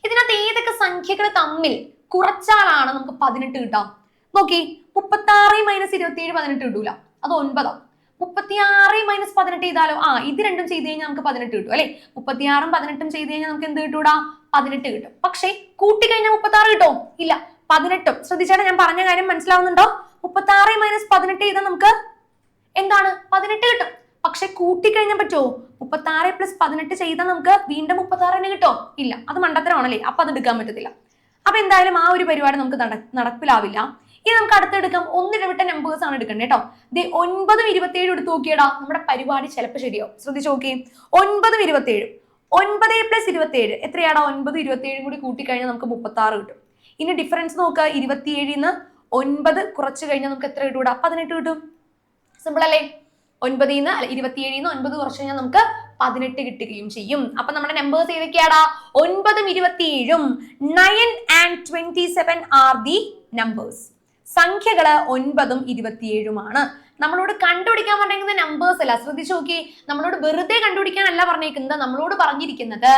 ഇതിനകത്ത് ഏതൊക്കെ സംഖ്യകൾ തമ്മിൽ കുറച്ചാലാണ് നമുക്ക് പതിനെട്ട് കിട്ടാം? നോക്കി മുപ്പത്തി ആറ് മൈനസ് ഇരുപത്തിയേഴ് പതിനെട്ട് കിട്ടൂല. അത് ഒൻപതാം. മുപ്പത്തിയാറ് മൈനസ് പതിനെട്ട് ചെയ്താലോ? ആ ഇത് രണ്ടും ചെയ്ത് കഴിഞ്ഞാൽ നമുക്ക് പതിനെട്ട് കിട്ടും അല്ലെ? മുപ്പത്തിയാറും പതിനെട്ടും ചെയ്ത് കഴിഞ്ഞാൽ നമുക്ക് എന്ത് കിട്ടൂടാ? പതിനെട്ട് കിട്ടും. പക്ഷേ കൂട്ടി കഴിഞ്ഞാൽ മുപ്പത്തി ആറ് കിട്ടോ? ഇല്ല പതിനെട്ടും. ശ്രദ്ധിച്ചേട്ടാ ഞാൻ പറഞ്ഞ കാര്യം മനസ്സിലാവുന്നുണ്ടോ? മുപ്പത്തി ആറ് മൈനസ് പതിനെട്ട് ചെയ്താൽ നമുക്ക് എന്താണ്? പതിനെട്ട് കിട്ടും. പക്ഷെ കൂട്ടിക്കഴിഞ്ഞാൽ പറ്റുമോ മുപ്പത്തി ആറ് പ്ലസ് പതിനെട്ട് ചെയ്താൽ നമുക്ക് വീണ്ടും മുപ്പത്തി ആറ് തന്നെ കിട്ടോ? ഇല്ല അത് മണ്ടത്തരമാണല്ലേ? അപ്പൊ അത് എടുക്കാൻ പറ്റത്തില്ല. അപ്പൊ എന്തായാലും ആ ഒരു പരിപാടി നമുക്ക് നട നടപ്പിലാവില്ല. ഇനി നമുക്ക് അടുത്തെടുക്കാം. ഒന്നിടവിട്ട നമ്പേഴ്സ് ആണ് എടുക്കേണ്ടത് കേട്ടോ. ദേ ഒൻപതും ഇരുപത്തിയേഴും എടുത്ത് നോക്കിയടാ. നമ്മുടെ പരിപാടി ചിലപ്പോൾ ശരിയാവും. ശ്രദ്ധിച്ച് നോക്കി ഒൻപതും ഇരുപത്തിയേഴും. ഒൻപത് പ്ലസ് ഇരുപത്തിയേഴ്. എത്രയാടാ? ഒൻപത് ഇരുപത്തിയേഴും കൂടി കൂട്ടിക്കഴിഞ്ഞാൽ നമുക്ക് മുപ്പത്തി ആറ് കിട്ടും. ഇനി ഡിഫറൻസ് നോക്കുക ഇരുപത്തിയേഴിൽ നിന്ന് ഒൻപത് കുറച്ച് കഴിഞ്ഞാൽ നമുക്ക് എത്ര കിട്ടൂടാ? പതിനെട്ട് കിട്ടും. സിമ്പിൾ അല്ലേ? ഒൻപതിൽ നിന്ന് അല്ല ഇരുപത്തിയേഴിൽ നിന്ന് ഒൻപത് കുറച്ച് കഴിഞ്ഞാൽ നമുക്ക് പതിനെട്ട് കിട്ടുകയും ചെയ്യും. അപ്പൊ നമ്മുടെ നമ്പേഴ്സ് ഏതൊക്കെയാടാ? ഒൻപതും ഇരുപത്തിയേഴും. Nine and twenty seven are the numbers സംഖ്യകൾ ഒൻപതും ഇരുപത്തിയേഴുമാണ്. നമ്മളോട് കണ്ടുപിടിക്കാൻ പറഞ്ഞിരിക്കുന്ന നമ്പേഴ്സ് അല്ല ശ്രദ്ധിച്ചു നോക്കി നമ്മളോട് വെറുതെ കണ്ടുപിടിക്കാനല്ല പറഞ്ഞിരിക്കുന്നത് നമ്മളോട് പറഞ്ഞിരിക്കുന്നത്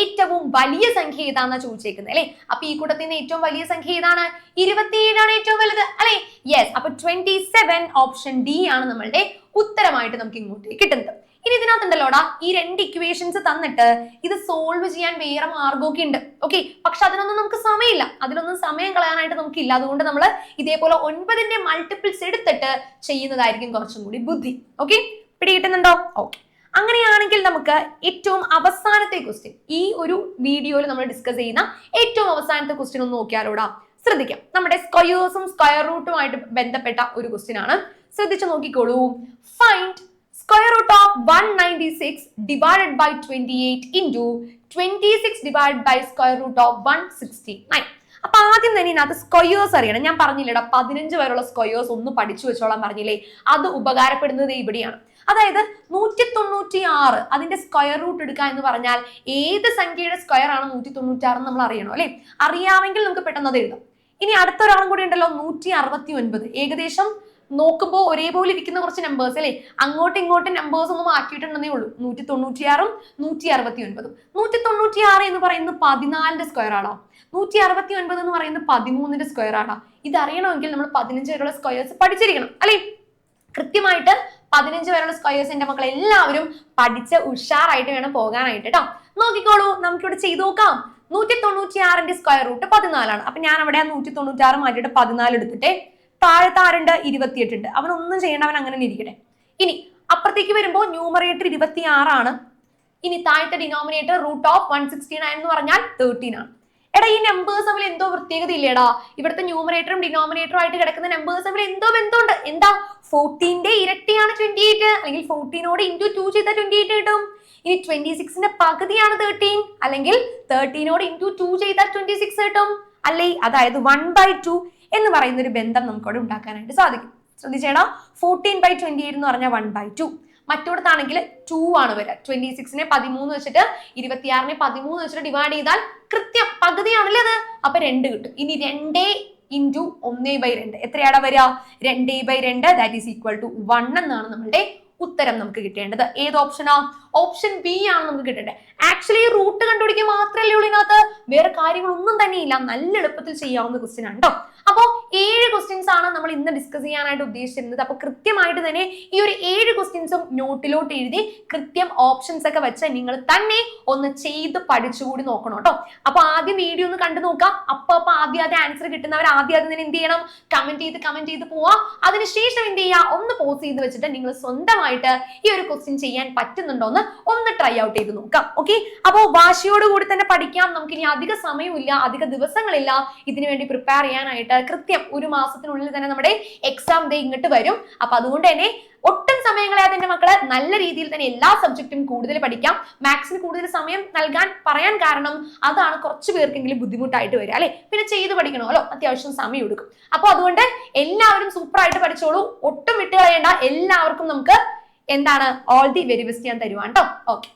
ഏറ്റവും വലിയ സംഖ്യ ഏതാണെന്ന് ചോദിച്ചേക്കുന്നത് അല്ലെ? അപ്പൊ ഈ കൂട്ടത്തിൽ നിന്ന് ഏറ്റവും വലിയ സംഖ്യ ഏതാണ്? ഇരുപത്തിയേഴാണ് ഏറ്റവും വലുത് അല്ലെ? യെസ് അപ്പൊ ട്വന്റി സെവൻ ഓപ്ഷൻ ഡി ആണ് നമ്മളുടെ ഉത്തരമായിട്ട് നമുക്ക് ഇങ്ങോട്ടേക്ക് കിട്ടുന്നത്. ഇനി ഇതിനകത്തുണ്ടല്ലോടാ ഈ രണ്ട് ഇക്വേഷൻസ് തന്നിട്ട് ഇത് സോൾവ് ചെയ്യാൻ വേറെ മാർഗമൊക്കെ ഉണ്ട്. ഓക്കെ പക്ഷെ അതിനൊന്നും നമുക്ക് സമയമില്ല. അതിനൊന്നും സമയം കളയാനായിട്ട് നമുക്കില്ല. അതുകൊണ്ട് നമ്മൾ ഇതേപോലെ ഒൻപതിന്റെ മൾട്ടിപ്പിൾസ് എടുത്തിട്ട് ചെയ്യുന്നതായിരിക്കും കുറച്ചും കൂടി ബുദ്ധി. ഓക്കെ പിടികിട്ടുന്നുണ്ടോ? ഓക്കെ അങ്ങനെയാണെങ്കിൽ നമുക്ക് ഏറ്റവും അവസാനത്തെ ക്വസ്റ്റ്യൻ ഈ ഒരു വീഡിയോയിൽ നമ്മൾ ഡിസ്കസ് ചെയ്യുന്ന ഏറ്റവും അവസാനത്തെ ക്വസ്റ്റ്യൻ ഒന്ന് നോക്കിയാലോടാ. ശ്രദ്ധിക്കാം. നമ്മുടെ സ്ക്വയേഴ്സും സ്ക്വയർ റൂട്ടുമായിട്ട് ബന്ധപ്പെട്ട ഒരു ക്വസ്റ്റ്യൻ ആണ്. ശ്രദ്ധിച്ചു നോക്കിക്കോളൂ. Find divided by twenty eight into twenty six divide by square root of one sixty nine അപ്പൊ ആദ്യം തന്നെ ഇതിനകത്ത് സ്ക്വയേഴ്സ് അറിയണം. ഞാൻ പറഞ്ഞില്ലേടാ പതിനഞ്ച് വരെയുള്ള സ്ക്വയേഴ്സ് ഒന്ന് പഠിച്ചു വെച്ചോളാം പറഞ്ഞില്ലേ? അത് ഉപകാരപ്പെടുന്നത് ഇവിടെയാണ്. അതായത് നൂറ്റി തൊണ്ണൂറ്റി ആറ് അതിന്റെ സ്ക്വയർ റൂട്ട് എടുക്കുക എന്ന് പറഞ്ഞാൽ ഏത് സംഖ്യയുടെ സ്ക്വയർ ആണ് നൂറ്റി തൊണ്ണൂറ്റി ആറ് നമ്മൾ അറിയണം അല്ലെ? അറിയാമെങ്കിൽ നമുക്ക് പെട്ടെന്ന് അത് എഴുതാം. ഇനി അടുത്ത ഒരാളും കൂടി ഉണ്ടല്ലോ നൂറ്റി അറുപത്തി ഒൻപത് ഏകദേശം നോക്കുമ്പോൾ ഒരേപോലെ ഇരിക്കുന്ന കുറച്ച് നമ്പേഴ്സ് അല്ലേ? അങ്ങോട്ടും ഇങ്ങോട്ടും നമ്പേഴ്സ് ഒന്നും മാറ്റിയിട്ടുണ്ടെന്നേ ഉള്ളൂ. നൂറ്റി തൊണ്ണൂറ്റിയാറും നൂറ്റി അറുപത്തി ഒൻപതും നൂറ്റി തൊണ്ണൂറ്റിയാറ് എന്ന് പറയുന്നത് പതിനാലിന്റെ സ്ക്വയർ ആണോ? നൂറ്റി അറുപത്തി ഒൻപത് എന്ന് പറയുന്നത് പതിമൂന്നിന്റെ സ്ക്വയർ ആണോ? ഇതറിയണമെങ്കിൽ നമ്മൾ പതിനഞ്ച് വരെയുള്ള സ്ക്വയേഴ്സ് പഠിച്ചിരിക്കണം അല്ലേ? കൃത്യമായിട്ട് പതിനഞ്ച് വരെയുള്ള സ്ക്വയേഴ്സ് സ്ക്വയേഴ്സിന്റെ മക്കൾ എല്ലാവരും പഠിച്ച് ഉഷാറായിട്ട് വേണം പോകാനായിട്ട് കേട്ടോ? നോക്കിക്കോളൂ നമുക്കിവിടെ ചെയ്തു നോക്കാം. നൂറ്റി തൊണ്ണൂറ്റി ആറിന്റെ സ്ക്വയർ റൂട്ട് പതിനാലാണ്. അപ്പൊ ഞാൻ അവിടെ ആ നൂറ്റി തൊണ്ണൂറ്റി ആറ് മാറ്റിയിട്ട് പതിനാല് എടുത്തിട്ടേ താഴത്തെ ഇരുപത്തിയെട്ട് ഇരുപത്തിയെട്ടുണ്ട്. അവനൊന്നും ചെയ്യേണ്ട അവൻ അങ്ങനെ ഇരിക്കട്ടെ. ഇനി അപ്പുറത്തേക്ക് വരുമ്പോൾ ന്യൂമറേറ്റർ ഇരുപത്തി ആറാണ് ഇനി താഴത്തെ denominator root of one sixty nine എന്ന് പറഞ്ഞാൽ തേർട്ടീൻ ആണ്. എടാ ഈ നമ്പേഴ്സ് തമ്മിൽ എന്തോ പ്രത്യേകത ഇല്ലേടാ ഇവിടുത്തെ ന്യൂമറേറ്ററും ഡിനോമിനേറ്ററും ആയിട്ട് കിടക്കുന്ന നമ്പേഴ്സ് തമ്മിൽ എന്തോ ബന്ധമുണ്ട്. എന്താ? ഫോർട്ടീന്റെ ഇരട്ടിയാണ് ട്വന്റി എയ്റ്റ് അല്ലെങ്കിൽ ഫോർട്ടീനോട് ഇന്റു ടു ചെയ്താൽ ട്വന്റി എയ്റ്റ് കിട്ടും. ഇനി ട്വന്റി സിക്സിന്റെ പകുതിയാണ് തേർട്ടീൻ അല്ലെങ്കിൽ തേർട്ടീനോട് ഇന്റു ടു ചെയ്താൽ ട്വന്റി സിക്സ് കിട്ടും. അല്ലേ? അതായത് വൺ ബൈ ടു എന്ന് പറയുന്ന ഒരു ബന്ധം നമുക്കവിടെ ഉണ്ടാക്കാനായിട്ട് സാധിക്കും. ശ്രദ്ധിച്ചേണം ഫോർട്ടീൻ ബൈ ട്വന്റി എയ്റ്റ് എന്ന് പറഞ്ഞാൽ വൺ ബൈ ടു മറ്റോടത്താണെങ്കിൽ ടു ആണ് വരിക ട്വന്റി സിക്സിനെ പതിമൂന്ന് വെച്ചിട്ട് ഇരുപത്തിയാറിനെ പതിമൂന്ന് വെച്ചിട്ട് ഡിവൈഡ് ചെയ്താൽ കൃത്യം പകുതിയാണല്ലേ അത്? അപ്പൊ രണ്ട് കിട്ടും. ഇനി രണ്ടേ ഇന്റു ഒന്നേ ബൈ രണ്ട്. എത്രയാടാ വരിക രണ്ടേ ബൈ രണ്ട് that is equal to one എന്നാണ് നമ്മളുടെ ഉത്തരം നമുക്ക് കിട്ടേണ്ടത്. ഏത് ഓപ്ഷനാ ഓപ്ഷൻ ബി ആണ് നമുക്ക് കിട്ടേണ്ടത്. ആക്ച്വലി റൂട്ട് കണ്ടുപിടിക്കുക മാത്രമല്ലേ ഉള്ളൂ ഇതിനകത്ത്. വേറെ കാര്യങ്ങളൊന്നും തന്നെ ഇല്ല. നല്ല എളുപ്പത്തിൽ ചെയ്യാവുന്ന ക്വസ്റ്റ്യൻ ആണ് കേട്ടോ അപ്പോൾ ഏഴ് ക്വസ്റ്റ്യൻസ് ആണ് നമ്മൾ ഇന്ന് ഡിസ്കസ് ചെയ്യാനായിട്ട് ഉദ്ദേശിച്ചിരുന്നത്. അപ്പോൾ കൃത്യമായിട്ട് തന്നെ ഈ ഒരു ഏഴ് ക്വസ്റ്റ്യൻസും നോട്ടിലോട്ട് എഴുതി കൃത്യം ഓപ്ഷൻസ് ഒക്കെ വെച്ച് നിങ്ങൾ തന്നെ ഒന്ന് ചെയ്ത് പഠിച്ചുകൂടി നോക്കണം കേട്ടോ അപ്പോൾ ആദ്യം വീഡിയോ ഒന്ന് കണ്ടു നോക്കാം അപ്പോൾ അപ്പൊ ആദ്യം ആദ്യം ആൻസർ കിട്ടുന്നവർ ആദ്യം ആദ്യം തന്നെ എന്ത് ചെയ്യണം? കമന്റ് ചെയ്ത് കമന്റ് ചെയ്ത് പോവാ. അതിനുശേഷം എന്ത് ചെയ്യുക? ഒന്ന് പോസ് ചെയ്ത് വെച്ചിട്ട് നിങ്ങൾ സ്വന്തമായിട്ട് ഈ ഒരു ക്വസ്റ്റ്യൻ ചെയ്യാൻ പറ്റുന്നുണ്ടോ എന്ന് ഒന്ന് ട്രൈ ഔട്ട് ചെയ്ത് നോക്കാം. ഓക്കെ അപ്പോൾ വാശിയോടുകൂടി തന്നെ പഠിക്കാം. നമുക്ക് ഇനി അധിക സമയമില്ല അധിക ദിവസങ്ങളില്ല. ഇതിനു വേണ്ടി പ്രിപ്പയർ ചെയ്യാനായിട്ട് കൃത്യം ഒരു മാസത്തിനുള്ളിൽ തന്നെ നമ്മുടെ എക്സാം ഡേ ഇങ്ങോട്ട് വരും. അപ്പൊ അതുകൊണ്ട് തന്നെ ഒട്ടും സമയങ്ങളെ അതിന്റെ മക്കൾ നല്ല രീതിയിൽ തന്നെ എല്ലാ സബ്ജക്റ്റും കൂടുതൽ പഠിക്കാം. മാത്സിന് കൂടുതൽ സമയം നൽകാൻ പറയാൻ കാരണം അതാണ് കുറച്ച് പേർക്കെങ്കിലും ബുദ്ധിമുട്ടായിട്ട് വരിക അല്ലെ? പിന്നെ ചെയ്ത് പഠിക്കണമല്ലോ അത്യാവശ്യം സമയം എടുക്കും. അപ്പൊ അതുകൊണ്ട് എല്ലാവരും സൂപ്പറായിട്ട് പഠിച്ചോളൂ. ഒട്ടും വിട്ടുകളയേണ്ട എല്ലാവർക്കും നമുക്ക് എന്താണ്? ഓൾ ദി വെരി ബെസ്റ്റ് ഞാൻ തരുവാണ് കേട്ടോ. ഓക്കെ